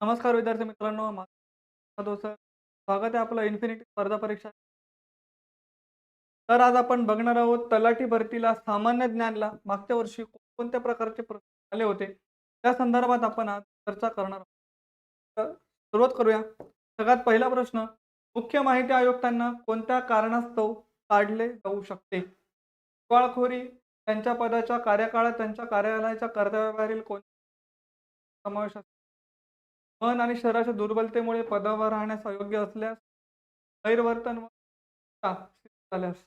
नमस्कार विद्यार्थी मित्रांनो माझं सर. स्वागत आहे आपलं इन्फिनिटी स्पर्धा परीक्षा. तर आज आपण बघणार आहोत तलाठी भरतीला सामान्य ज्ञानला मागच्या वर्षी कोणत्या प्रकारचे प्रश्न आले होते? त्या संदर्भात आपण आज चर्चा करणार आहोत. तर सुरुवात करूया. सगळ्यात पहिला प्रश्न मुख्य माहिती आयुक्तांना कोणत्या कारणास्तव काढले जाऊ शकते? दिवाळखोरी त्यांच्या पदाच्या कार्यकाळात त्यांच्या कार्यालयाच्या कर्तव्यावरील कोण समावेश असतो? मन आणि शरीराच्या दुर्बलतेमुळे पदावर राहण्यास अयोग्य असल्यास गैरवर्तन झाल्यास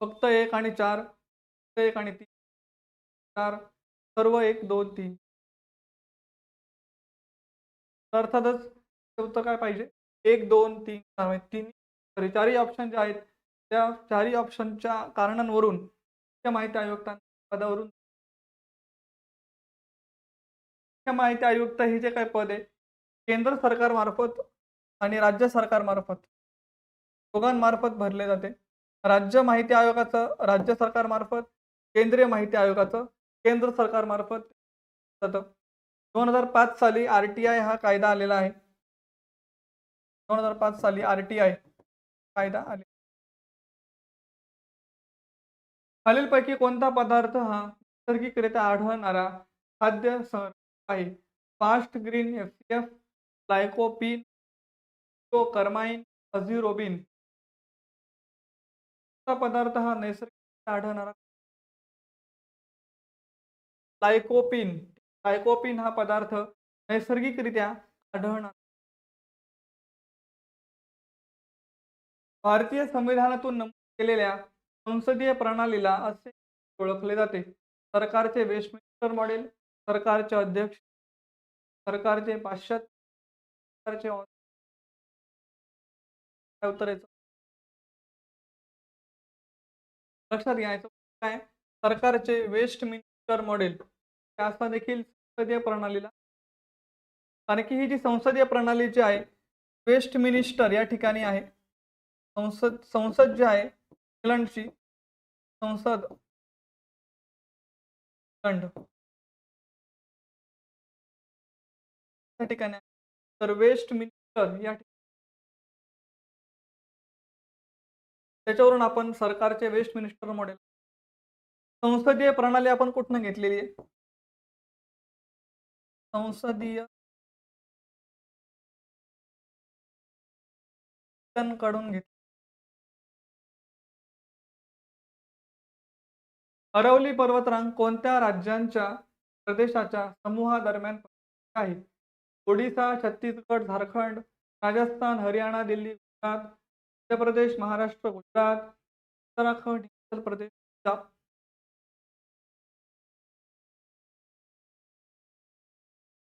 फक्त एक आणि चार फक्त एक आणि तीन चार सर्व एक दोन तीन. अर्थातच होतं उत्तर काय पाहिजे? एक दोन तीन चार म्हणजे तीन सॉरी चारही ऑप्शन जे आहेत त्या चारही ऑप्शनच्या कारणांवरून माहिती आयुक्तांना पदावरून माहिती आयुक्त हे जे काही पद आहे केंद्र सरकारमार्फत आणि राज्य सरकारमार्फत दोघांमार्फत भरले जाते. राज्य माहिती आयोगाचं राज्य सरकारमार्फत केंद्रीय माहिती आयोगाचं केंद्र सरकारमार्फत जातं. दोन हजार पाच साली आर टी आय हा कायदा आलेला आहे. दोन हजार पाच साली आर टी आय कायदा आले खालीलपैकी कोणता पदार्थ हा नैसर्गिकरित्या आढळणारा खाद्य सण आहे. Fast green F C F lycopene carmine azorubine. पदार्थ हा नैसर्गिक आढळणारा लायकोपिन. लायकोपिन हा पदार्थ नैसर्गिकरित्या आढळणार. भारतीय संविधानातून नमूद केलेल्या संसदीय प्रणालीला असे ओळखले जाते. सरकारचे वेस्टमिनिस्टर मॉडेल सरकारचे अध्यक्ष सरकारचे पाश्चात्य सरकारचे काय लक्षात घ्यायचं काय? सरकारचे वेस्ट मिनिस्टर मॉडेल असा देखील संसदीय प्रणालीला कारण की ही जी संसदीय प्रणाली जी आहे वेस्ट मिनिस्टर या ठिकाणी आहे. संसद संसद जी आहे इंग्लंडची संसद या ठिकाणी तर वेस्ट मिनिस्टर या ठिकाणी त्याच्यावरून आपण सरकारचे वेस्ट मिनिस्टर मॉडेल संसदीय प्रणाली आपण कुठनं घेतलेली आहे? संसदीयकडून घेतली. अरवली पर्वतरांग कोणत्या राज्यांच्या प्रदेशाच्या समूहादरम्यान आहे? ओडिसा छत्तीसगड झारखंड राजस्थान हरियाणा दिल्ली गुजरात मध्य प्रदेश महाराष्ट्र गुजरात उत्तराखंड हिमाचल प्रदेश पंजाब.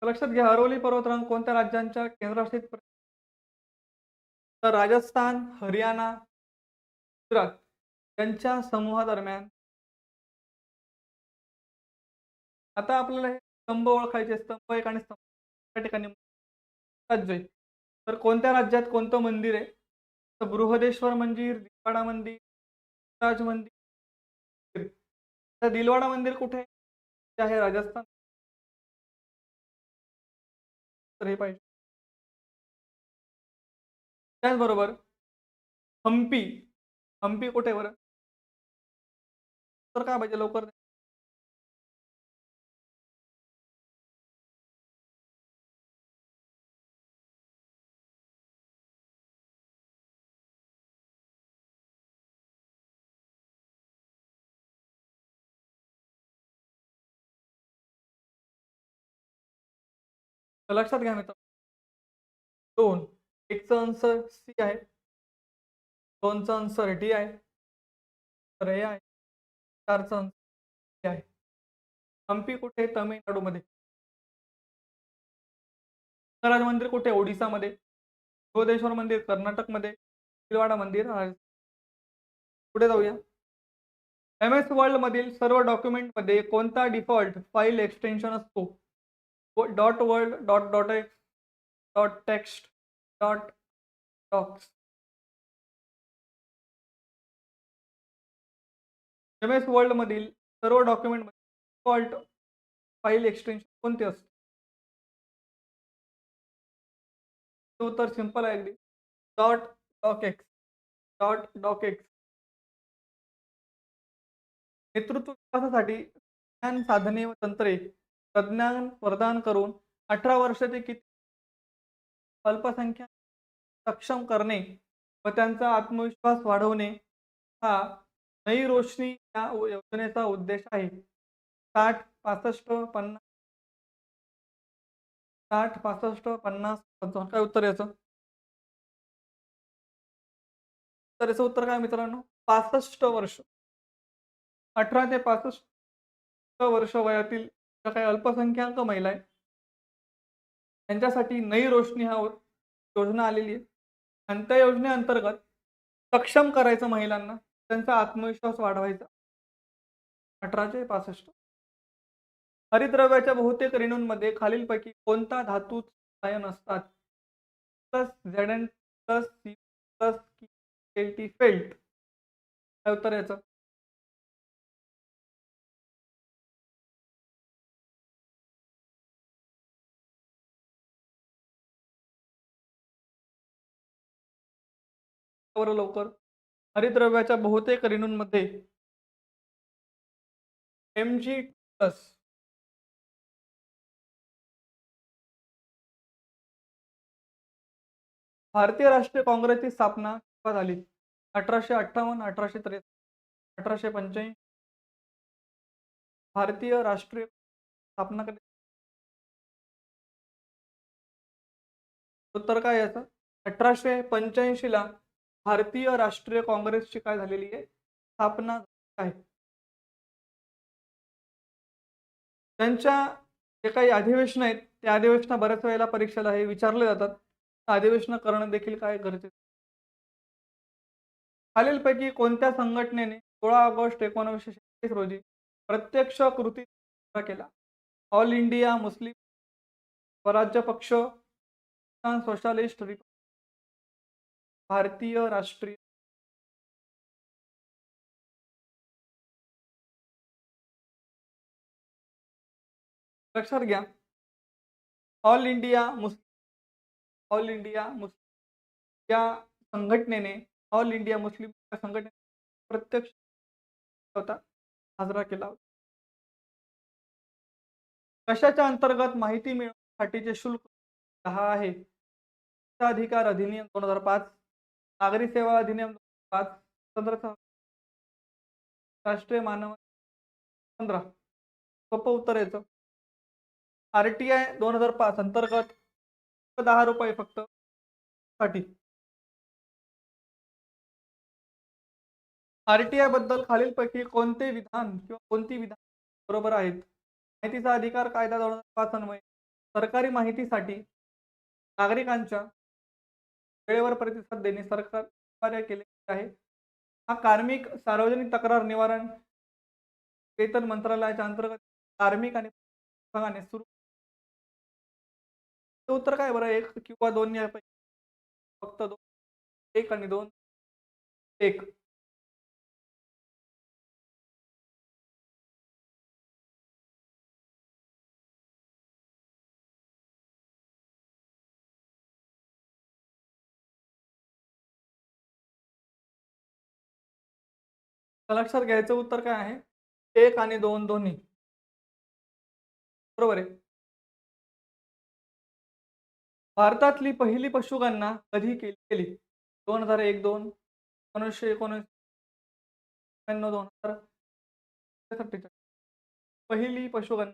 लक्षात घ्या अरवली पर्वतरांग कोणत्या राज्यांच्या केंद्रशासित तर राजस्थान हरियाणा गुजरात यांच्या समूहादरम्यान. आता आपल्याला हे स्तंभ ओळखायचे स्तंभ एक आणि स्तंभ ठिकाणी राज्य तर कोणत्या राज्यात कोणतं मंदिर आहे? तर बृहदेश्वर मंदिर दिलवाडा मंदिर राज मंदिर. तर दिलवाडा मंदिर कुठे आहे? राजस्थान. तर हे पाहिजे. त्याचबरोबर हम्पी. हम्पी कुठे बरं? तर काय पाहिजे लवकर? लक्षात घ्या मित्र दोन. एकचं आन्सर सी आहे. दोनचं आन्सर डी आहे. तर ए आहे. चारचं आन्सर आहे. हम्पी कुठे? तमिळनाडूमध्ये. राज मंदिर कुठे? ओडिसामध्ये. बृहदेश्वर मंदिर कर्नाटकमध्ये दिलवाडा मंदिर पुढे जाऊया. एम एस वर्ल्ड मधील सर्व डॉक्युमेंटमध्ये कोणता डिफॉल्ट फाईल एक्सटेन्शन असतो? Dot word dot dot X dot text dot docx M S word मधील सर्व डॉक्युमेंट डिफॉल्ट फाईल एक्सटेन्शन कोणते असते तो तर सिंपल आहे अगदी. Dot doc X dot doc X नेतृत्व विकासासाठी ज्ञान साधने व तंत्रे तज्ज्ञान प्रदान करून अठरा वर्षाचे किती अल्पसंख्याक सक्षम करणे व त्यांचा आत्मविश्वास वाढवणे हा नई रोशनी या योजनेचा उद्देश आहे. साठ पासष्ट पन्नास साठ पासष्ट पन्नास पंचावन्न काय उत्तर याचं? तर याचं उत्तर काय मित्रांनो? पासष्ट वर्ष. अठरा ते पासष्ट वर्ष वयातील ज्या काही अल्पसंख्याक महिला आहेत त्यांच्यासाठी नई रोशनी हा योजना आलेली आहे. आणि त्या योजनेअंतर्गत सक्षम करायचं महिलांना त्यांचा आत्मविश्वास वाढवायचा. अठराशे पासष्ट. हरिद्रव्याच्या बहुतेक रेणूंमध्ये खालीलपैकी कोणता धातू आयन असतात? Plus Z N plus C plus L T felt. काय उत्तर याचं? बरं लवकर. हरिद्रव्याच्या बहुतेक रेणूंमध्ये एम जी प्लस भारतीय राष्ट्रीय काँग्रेसची स्थापना केव्हा झाली? अठराशे अठ्ठावन्न अठराशे त्रे अठराशे पंच्याऐंशी. भारतीय राष्ट्रीय स्थापना कधी? उत्तर काय याचं? अठराशे पंच्याऐंशीला ला भारतीय राष्ट्रीय काँग्रेसची काय झालेली आहे? स्थापना आहे त्यांच्या जे काही अधिवेशन आहेत त्या अधिवेशना बऱ्याच वेळेला परीक्षेला हे विचारले जातात. अधिवेशन करणं देखील काय गरजेचं खालीलपैकी कोणत्या संघटनेने सोळा ऑगस्ट एकोणीसशे शेहेचाळीस रोजी प्रत्यक्ष कृती केला? ऑल इंडिया मुस्लिम स्वराज्य पक्ष सोशलिस्ट भारतीय राष्ट्रीय लक्षात घ्या. All India Muslim all India Muslim या संघटनेने ऑल इंडिया मुस्लिम संघटने प्रत्यक्ष होता साजरा केला होता. कशाच्या अंतर्गत माहिती मिळवण्यासाठीचे शुल्क दहा आहे? अधिकार अधिनियम दोन हजार पाच नागरी सेवा अधिनियम पाच स्वतंत्र राष्ट्रीय मानव पंधरा. सोपं उत्तर याचं आर टी आय दोन हजार पाच अंतर्गत दहा रुपये फक्त साठी. आर टी आयबद्दल खालीलपैकी कोणते विधान किंवा कोणती विधान बरोबर आहेत? माहितीचा अधिकार कायदा दोन हजार पाच अन्वये. सरकारी माहितीसाठी नागरिकांच्या वेळेवर प्रतिसाद देणे सरकार कार्य केले आहे. हा कार्मिक सार्वजनिक तक्रार निवारण वेतन मंत्रालयाच्या अंतर्गत कार्मिक आणि विभागाने सुरू उत्तर काय बरं? एक किंवा दोन यापैकी फक्त दोन एक आणि दोन एक. लक्षात घ्यायचं उत्तर काय आहे? एक आणि दोन दोन्ही. बरोबर आहे? भारतातली पहिली पशुगणना कधी केली? गेली दोन हजार एक दोन एकोणीसशे एकोणीस दोन हजार पहिली पशुगणना.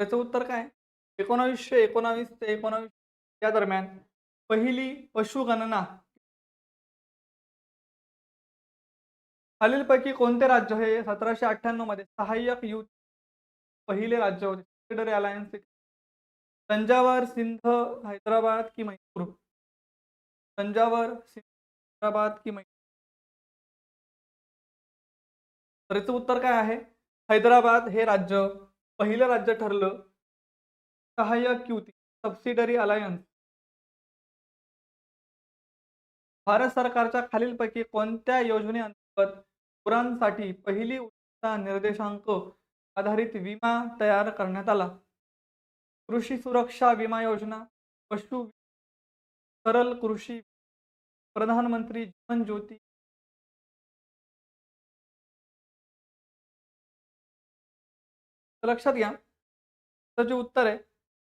त्याचं उत्तर काय? एकोणावीसशे एकोणावीस ते एकोणावीस या दरम्यान पहिली पशुगणना. खालीलपैकी कोणते राज्य हे सतराशे अठ्ठ्याण्णवमध्ये सहाय्यक युथ पहिले राज्य होते? अलायन्स तंजावर सिंध हैदराबाद की मैसूर? तंजावर सिंध हैदराबाद की मैसूर. तर याचं उत्तर काय आहे? हैदराबाद हे राज्य पहिलं राज्य ठरलं सहाय्यक युती सबसिडरी अलायन्स भारत सरकारच्या खालीलपैकी कोणत्या योजनेअंतर्गत गुरांसाठी पहिली उष्णता निर्देशांक आधारित विमा तयार करण्यात आला? कृषी सुरक्षा विमा योजना पशु सरल कृषी प्रधानमंत्री जीवन ज्योती लक्षात घ्या. त्याचे उत्तर आहे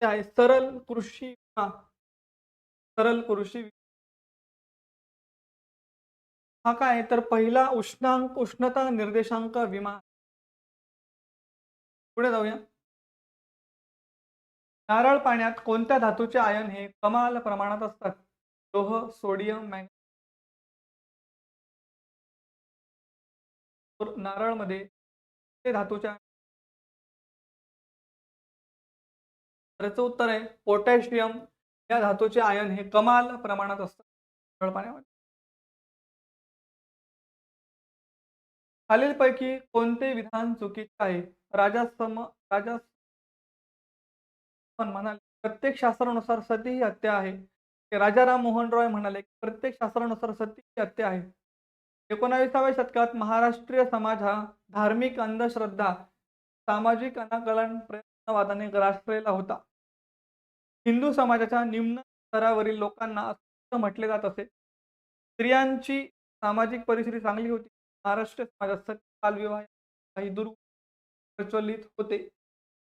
आहे सरल कृषी सरल कृषी हा काय तर पहिला उष्णांक उष्णता निर्देशांक विमा. पुढे जाऊया. नारळ पाण्यात कोणत्या धातूचे आयन हे कमाल प्रमाणात असतात? लोह सोडियम मॅग नारळमध्ये धातूच्या तर याचं उत्तर आहे पोटॅशियम या धातूचे आयन हे कमाल प्रमाणात असतात पाण्यामध्ये खालीलपैकी कोणते विधान चुकीचे आहे? राजा सम राजा पण म्हणाले प्रत्येक शास्त्रानुसार सती ही हत्या आहे. राजा राजाराम मोहन रॉय म्हणाले की प्रत्येक शास्त्रानुसार सती ही हत्या आहे. एकोणावीसाव्या शतकात महाराष्ट्रीय समाज हा धार्मिक अंधश्रद्धा सामाजिक अनाकलन प्रयत्नवादाने ग्रासलेला होता. हिंदू समाजाच्या निम्न स्तरावरील लोकांना असं म्हटले जात असे. स्त्रियांची सामाजिक परिस्थिती चांगली होती. महाराष्ट्र समाजात सती बालविवाह काही दुर्ग प्रचलित होते.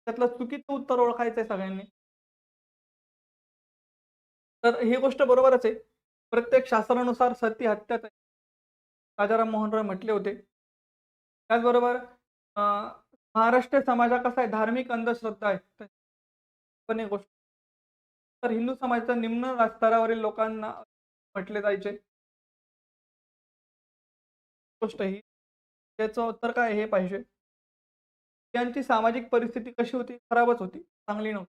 त्यातलं चुकीचं उत्तर ओळखायचं आहे सगळ्यांनी. तर ही गोष्ट बरोबरच आहे. प्रत्येक शास्त्रानुसार सती हत्याच आहे राजाराम मोहन रॉय म्हटले होते. त्याचबरोबर अं, महाराष्ट्र समाजा कसा आहे? धार्मिक अंधश्रद्धा आहे. पण एक गोष्ट तर हिंदू समाजाच्या निम्न स्तरावरील लोकांना म्हटले जायचे. गोष्ट ही. त्याचं उत्तर काय हे पाहिजे. त्यांची सामाजिक परिस्थिती कशी होती? खराबच होती. चांगली नव्हती.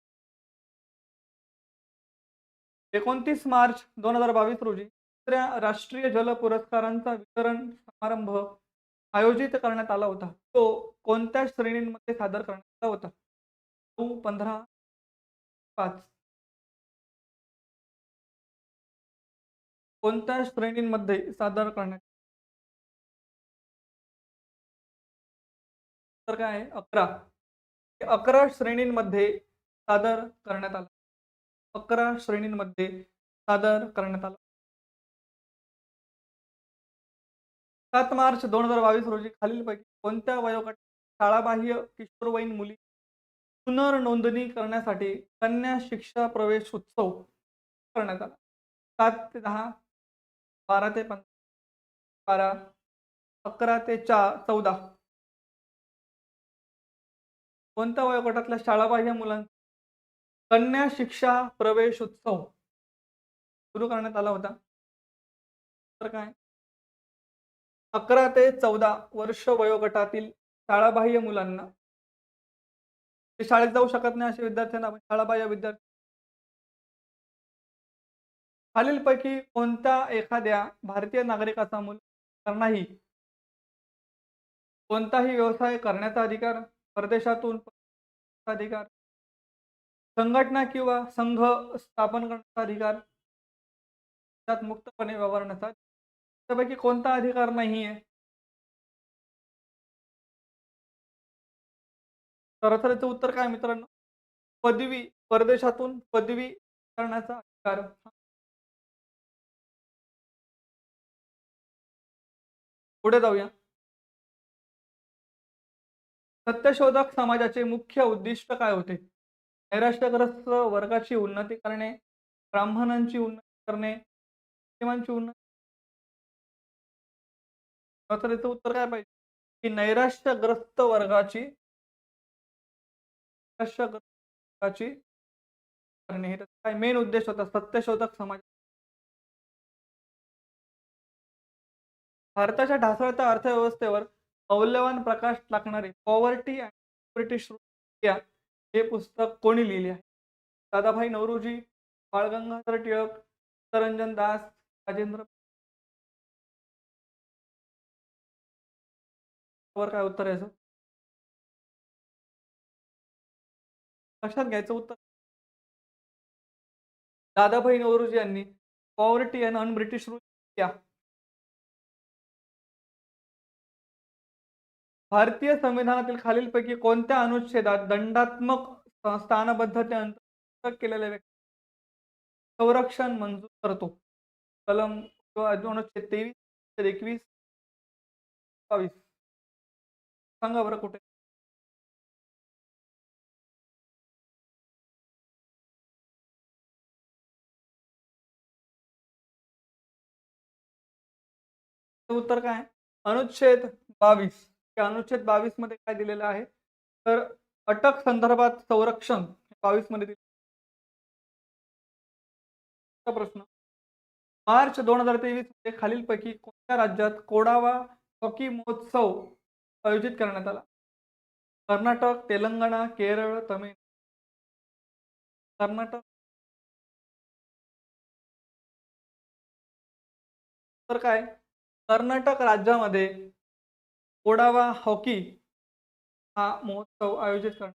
एकोणतीस मार्च दोन हजार बावीस रोजी दुसऱ्या राष्ट्रीय जल पुरस्कारांचा वितरण समारंभ आयोजित करण्यात आला होता. तो कोणत्या श्रेणींमध्ये सादर करण्यात आला होता? नऊ पंधरा पाच. कोणत्या श्रेणींमध्ये सादर करण्यात तर काय आहे? अकरा. अकरा श्रेणींमध्ये सादर करण्यात आला. अकरा श्रेणींमध्ये सादर करण्यात आला. सात मार्च दोन हजार बावीस रोजी खालीलपैकी कोणत्या वयोगट शाळाबाह्य किशोरवयीन मुली पुनर्नोंदणी करण्यासाठी कन्या शिक्षा प्रवेश उत्सव करण्यात आला? सात ते दहा बारा ते पंधरा बारा अकरा ते चार चौदा. कोणत्या वयोगटातल्या शाळाबाह्य मुलांचा कन्या शिक्षा प्रवेश उत्सव. सुरू करण्यात आला होता. तर काय? अकरा ते चौदा वर्ष वयोगटातील शाळाबाह्य मुलांना ते शाळेत जाऊ शकत नाही अशा विद्यार्थ्यांना शाळाबाह्य विद्यार्थी खालीलपैकी कोणत्या एखाद्या भारतीय नागरिकाचा मुलगा नाही? कोणताही व्यवसाय करण्याचा अधिकार परदेशातून अधिकार? संघटना किंवा संघ स्थापन करण्याचा अधिकार? त्यात मुक्तपणे व्यवहारण्याचा त्यापैकी कोणता अधिकार नाही आहे सरासरीचं उत्तर काय मित्रांनो? पदवी परदेशातून पदवी करण्याचा अधिकार पुढे जाऊया. सत्यशोधक समाजाचे मुख्य उद्दिष्ट काय होते? नैराश्यग्रस्त वर्गाची उन्नती करणे ब्राह्मणांची उन्नती करणे मुस्लिमांची उन्नती उत्तर काय पाहिजे? की नैराश्यग्रस्त वर्गाची नैराश्यग्रस्त वर्गाची करणे. हे काय मेन उद्देश होता? सत्यशोधक समाज भारताच्या ढासळत्या अर्थव्यवस्थेवर मौल्यवान प्रकाश टाकणारे पॉवर्टी अँड ब्रिटिश इंडिया हे पुस्तक कोणी लिहिले आहे? दादाभाई नवरोजी बाळगंगाधर टिळक रंजन दास राजेंद्र वर काय उत्तर आहे लक्षात घ्यायचं उत्तर. दादाभाई नवरोजी यांनी पॉवर्टी अँड अनब्रिटिश रूल भारतीय संविधानातील खालीलपैकी कोणत्या अनुच्छेदात दंडात्मक स- स्थानबद्धतेअंतर्गत केलेल्या व्यक्ती संरक्षण मंजूर करतो? कलम किंवा अनुच्छेद तेवीस एकवीस बावीस सांगा बरं कुठे? उत्तर काय? अनुच्छेद बावीस. अनुच्छेद बावीसमध्ये काय दिलेलं आहे? तर अटक संदर्भात संरक्षण बावीसमध्ये दिले प्रश्न. मार्च दोन हजार तेवीसमध्ये खालीलपैकी कोणत्या राज्यात कोडावा हॉकी महोत्सव आयोजित करण्यात आला? कर्नाटक तेलंगणा केरळ तमिळ कर्नाटक. तर काय? कर्नाटक राज्यामध्ये ओडावा हॉकी हा महोत्सव आयोजित करण्यात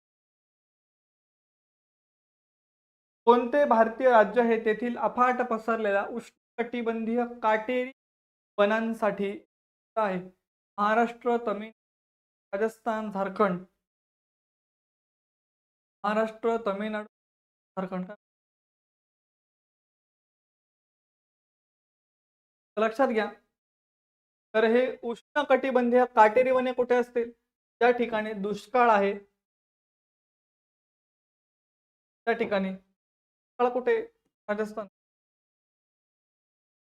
कोणते भारतीय राज्य हे तेथील अफाट पसरलेल्या उष्णकटिबंधीय काटेरी वनांसाठी आहे? महाराष्ट्र तमिळ राजस्थान झारखंड. महाराष्ट्र तमिळनाडू झारखंड. लक्षात घ्या. तर हे उष्ण कटिबंधीय काटेरी वने कुठे असतील? त्या ठिकाणी दुष्काळ आहे. त्या ठिकाणी. दुष्काळ कुठे? राजस्थान.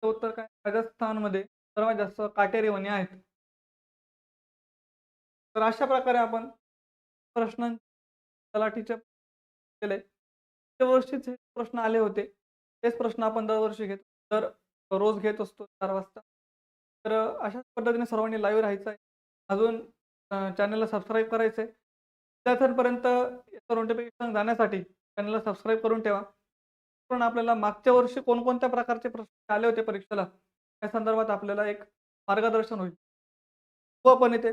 उत्तर काय? राजस्थानमध्ये सर्वात जास्त काटेरी वने आहेत. तर अशा प्रकारे आपण प्रश्न तलाठीच्या केले. त्या वर्षीच हे प्रश्न आले होते तेच प्रश्न आपण दरवर्षी घेतो. दर रोज घेत असतो चार वाजता. तर अशाच पद्धतीने सर्वांनी लाईव्ह राहायचं आहे. अजून चॅनलला सबस्क्राईब करायचं आहे विद्यार्थ्यांपर्यंत याचं नोटिफिकेशन जाण्यासाठी चॅनलला सबस्क्राईब करून ठेवा. पण आपल्याला मागच्या वर्षी कोणकोणत्या प्रकारचे प्रश्न आले होते परीक्षेला? या संदर्भात आपल्याला एक मार्गदर्शन होईल. हो आपण इथे